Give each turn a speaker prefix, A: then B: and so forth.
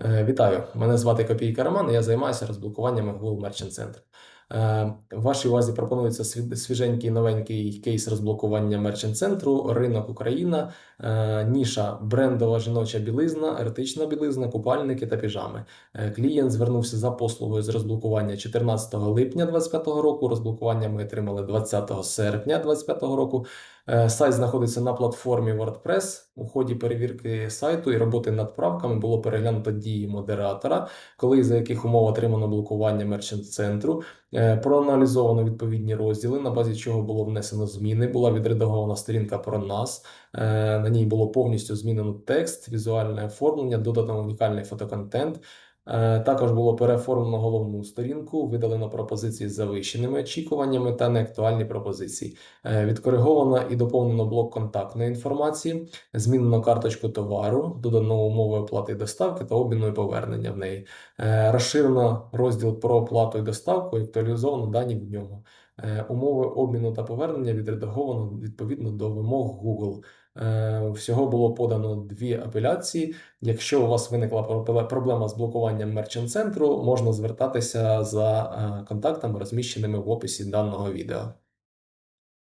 A: Е, Вітаю! Мене звати Копійка Роман, я займаюся розблокуваннями Google Merchant Center. Е, Вашій увазі пропонується сві- свіженький новенький кейс розблокування Merchant Центру, ринок Україна, е, ніша брендова жіноча білизна, еретична білизна, купальники та піжами. Клієнт звернувся за послугою з розблокування 14 липня 2025 року. Розблокування ми отримали 20 серпня 2025 року. Е, Сайт знаходиться на платформі WordPress. У ході перевірки сайту і роботи над правками було переглянуто дії модератора, коли і за яких умов отримано блокування мерчант центру. Е, Проаналізовано відповідні розділи, на базі чого було внесено зміни. Була відредагована сторінка про нас. Е, На ній було повністю змінено текст, візуальне оформлення, додано унікальний фотоконтент. Е, Також було переоформлено головну сторінку, видалено пропозиції з завищеними очікуваннями та неактуальні пропозиції. Е, Відкориговано і доповнено блок контактної інформації, змінено карточку товару, додано умови оплати доставки та обміну і повернення в неї. Е, Розширено розділ про оплату і доставку актуалізовано дані в ньому. Е, Умови обміну та повернення відредаговано відповідно до вимог Google. Е, Всього було подано дві апеляції. Якщо у вас виникла проблема з блокуванням мерчант центру, можна звертатися за е, контактами, розміщеними в описі даного відео.